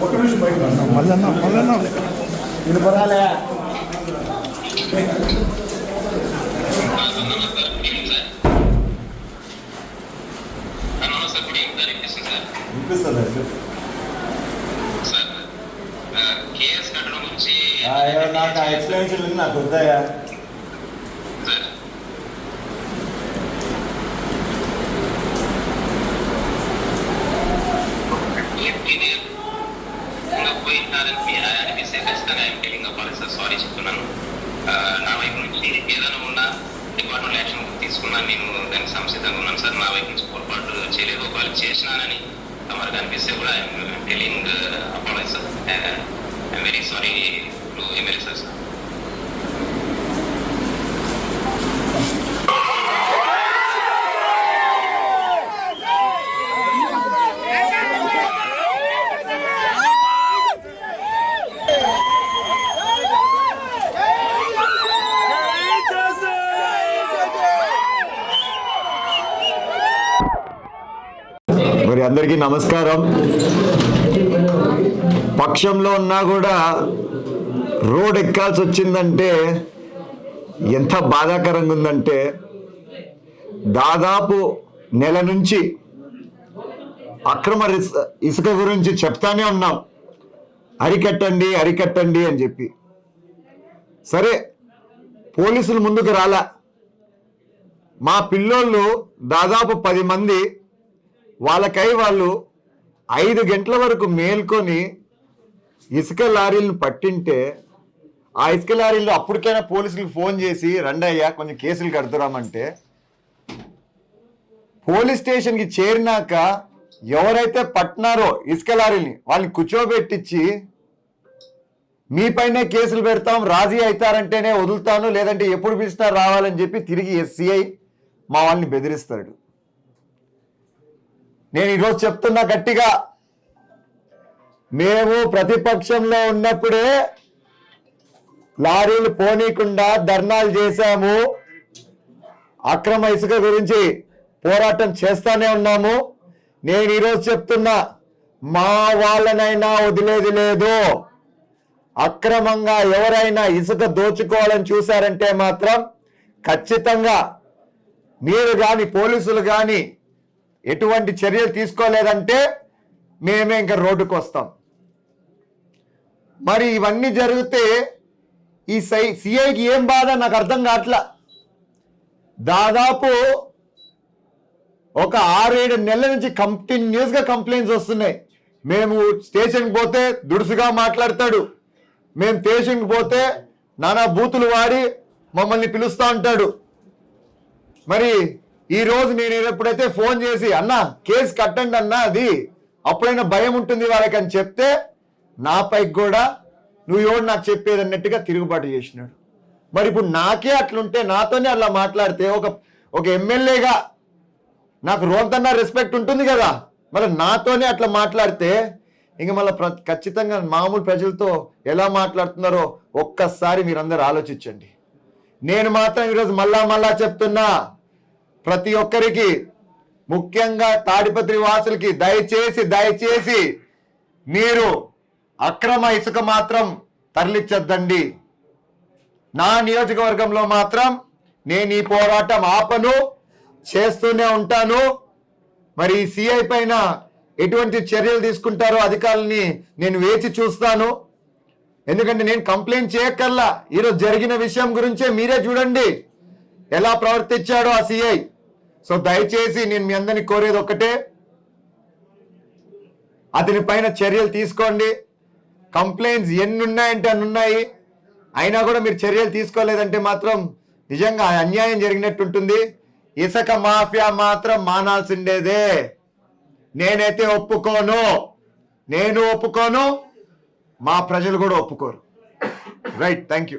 ఒక్క నిమిషం బయట సార్ గుడ్ ఈవినింగ్ సార్ వినిపిస్తుంది నాకు ఆ ఎక్స్ప్లెనేషన్ నాకు వద్దాయా సార్ ఇది మీ అనిపిస్తే ఖచ్చితంగా ఐఎమ్ టెలింగ్ అవ్వాలి సార్. సారీ చెప్తున్నాను. నా వైపు నుంచి ఏదైనా ఉన్నా డిపార్ట్మెంట్ యాక్షన్ తీసుకున్నాను నేను దానికి సంసిద్ధంగా ఉన్నాను సార్. నా వైపు నుంచి పొరపాటు చేయలేదు. ఒకవేళ చేసినానని తమరికి అనిపిస్తే కూడా I'm telling apology sir I'm very sorry to MLA sir sir మరి అందరికీ నమస్కారం. పక్షంలో ఉన్నా కూడా రోడ్ ఎక్కాల్సి వచ్చిందంటే ఎంత బాధాకరంగా ఉందంటే దాదాపు నెల నుంచి అక్రమ ఇసుక గురించి చెప్తానే ఉన్నాం. అరికట్టండి అరికట్టండి అని చెప్పి. సరే పోలీసులు ముందుకు రాలా. మా పిల్లోళ్ళు దాదాపు పది మంది వాళ్ళకై వాళ్ళు ఐదు గంటల వరకు మేల్కొని ఇసుక లారీలను పట్టింటే ఆ ఇసుక లారీలు అప్పటికైనా పోలీసులకు ఫోన్ చేసి రండయ్యా కొంచెం కేసులు కడుతురామంటే పోలీస్ స్టేషన్కి చేరినాక ఎవరైతే పట్టినారో ఇసుక లారీని వాళ్ళని కూర్చోబెట్టించి మీపైనే కేసులు పెడతాం రాజీ అవుతారంటేనే వదులుతాను లేదంటే ఎప్పుడు పిలిచినా రావాలని చెప్పి తిరిగి ఎస్సీఐ మా వాళ్ళని బెదిరిస్తాడు. నేను ఈరోజు చెప్తున్నా గట్టిగా. మేము ప్రతిపక్షంలో ఉన్నప్పుడే లారీలు పోనీకుండా ధర్నాలు చేశాము. అక్రమ ఇసుక గురించి పోరాటం చేస్తానే ఉన్నాము. నేను ఈరోజు చెప్తున్నా మా వాళ్ళనైనా వదిలేది లేదు. అక్రమంగా ఎవరైనా ఇసుక దోచుకోవాలని చూశారంటే మాత్రం ఖచ్చితంగా మీరు కానీ పోలీసులు కానీ ఎటువంటి చర్యలు తీసుకోలేదంటే మేమే ఇంకా రోడ్డుకు వస్తాం. మరి ఇవన్నీ జరిగితే ఈ సై సిఐకి ఏం బాధ? నాకు అర్థం కావట్లా. దాదాపు ఒక ఆరేడు నెలల నుంచి కంటిన్యూస్గా కంప్లైంట్స్ వస్తున్నాయి. మేము స్టేషన్కి పోతే దుడుసుగా మాట్లాడతాడు. మేము స్టేషన్కి పోతే నానా బూతులు వాడి మమ్మల్ని పిలుస్తూ ఉంటాడు. మరి ఈ రోజు నేను ఎప్పుడైతే ఫోన్ చేసి అన్న కేసు కట్టండి అన్న అది అప్పుడైనా భయం ఉంటుంది వాళ్ళకి అని చెప్తే నాపై కూడా నువ్వు ఎవడు నాకు చెప్పేది అన్నట్టుగా తిరుగుబాటు చేసినాడు. మరి ఇప్పుడు నాకే అట్లుంటే నాతోనే అలా మాట్లాడితే ఒక ఒక ఎమ్మెల్యేగా నాకు రోంతన్నా రెస్పెక్ట్ ఉంటుంది కదా మరి నాతోనే అట్లా మాట్లాడితే ఇంక మళ్ళీ ప్ర ఖచ్చితంగా మామూలు ప్రజలతో ఎలా మాట్లాడుతున్నారో ఒక్కసారి మీరందరూ ఆలోచించండి. నేను మాత్రం ఈరోజు మళ్ళా మళ్ళా చెప్తున్నా ప్రతి ఒక్కరికి ముఖ్యంగా తాడిపత్రి వాసులకి దయచేసి దయచేసి మీరు అక్రమ ఇసుక మాత్రం తరలించద్దండి. నా నియోజకవర్గంలో మాత్రం నేను ఈ పోరాటం ఆపను చేస్తూనే ఉంటాను. మరి ఈ సిఐ పైన ఎటువంటి చర్యలు తీసుకుంటారో అధికారులని నేను వేచి చూస్తాను. ఎందుకంటే నేను కంప్లైంట్ చేయక్కర్లా. ఈరోజు జరిగిన విషయం గురించే మీరే చూడండి. ఎలా ప్రవర్తించాడో ఆ సిఐ. సో దయచేసి నేను మీ అందరిని కోరేది ఒక్కటే. అతని పైన చర్యలు తీసుకోండి. కంప్లైంట్స్ ఎన్ని ఉన్నాయంటే అన్ని ఉన్నాయి అయినా కూడా మీరు చర్యలు తీసుకోలేదంటే మాత్రం నిజంగా అన్యాయం జరిగినట్టు ఉంటుంది ఇసుక మాఫియా మాత్రం మానాల్సిండేదే. నేనైతే ఒప్పుకోను. నేను ఒప్పుకోను. మా ప్రజలు కూడా ఒప్పుకోరు. Right thank you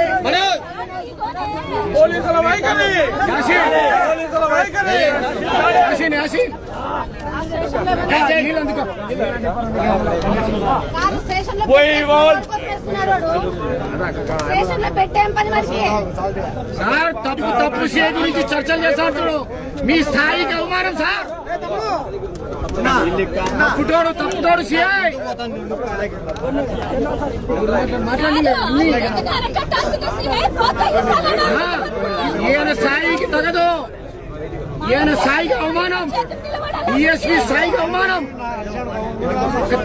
¡Goles a la así! Así! Así! Así! ¡Casi, ne, así! ¡Casi, ne, así! ¡Casi, ne. Sir తప్పు తప్పు సే గురించి చర్చలు చేస్తాడు మీ స్థాయికి అవమానం సార్. తప్పుటోడు తప్పుటోడు సిఐ ఈయన స్థాయికి తగదు. ఈయన స్థాయికి అవమానం. డిఎస్పీ స్థాయికి అవమానం.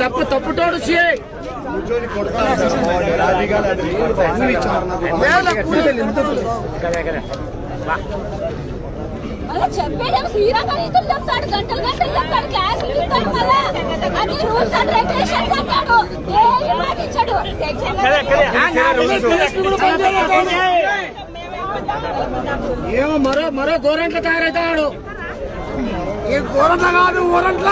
తప్పు తప్పుటోడు సిఐ మళ్ళీ చెప్పేదేమో శ్రీరామ రీతులు చెప్తాడు గంటలు గంటలు చెప్తాడు క్లాసులు చెప్తాడు మళ్ళా. అన్ని రూల్స్ అండ్ రెగ్యులేషన్స్ అంటాడు. ఏ మాటించాడు ఏమో మరో మరో గోరంట్ల తయారవుతాడు ఈ గోరంట్ల కాదు ఊరంట్ల.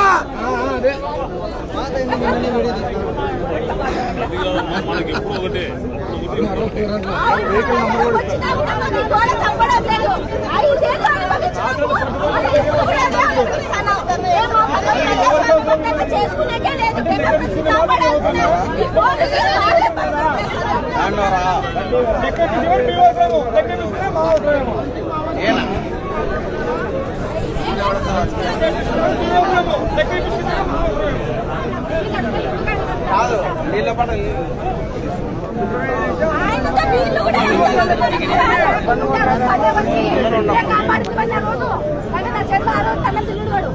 చేసుకునేకే లేదు కాదు నీళ్ళ పడ వాళ్ళే పనిచేస్తున్నారు. ఆయనతో వీళ్ళు కూడా రోజు కానీ తిరుగుడు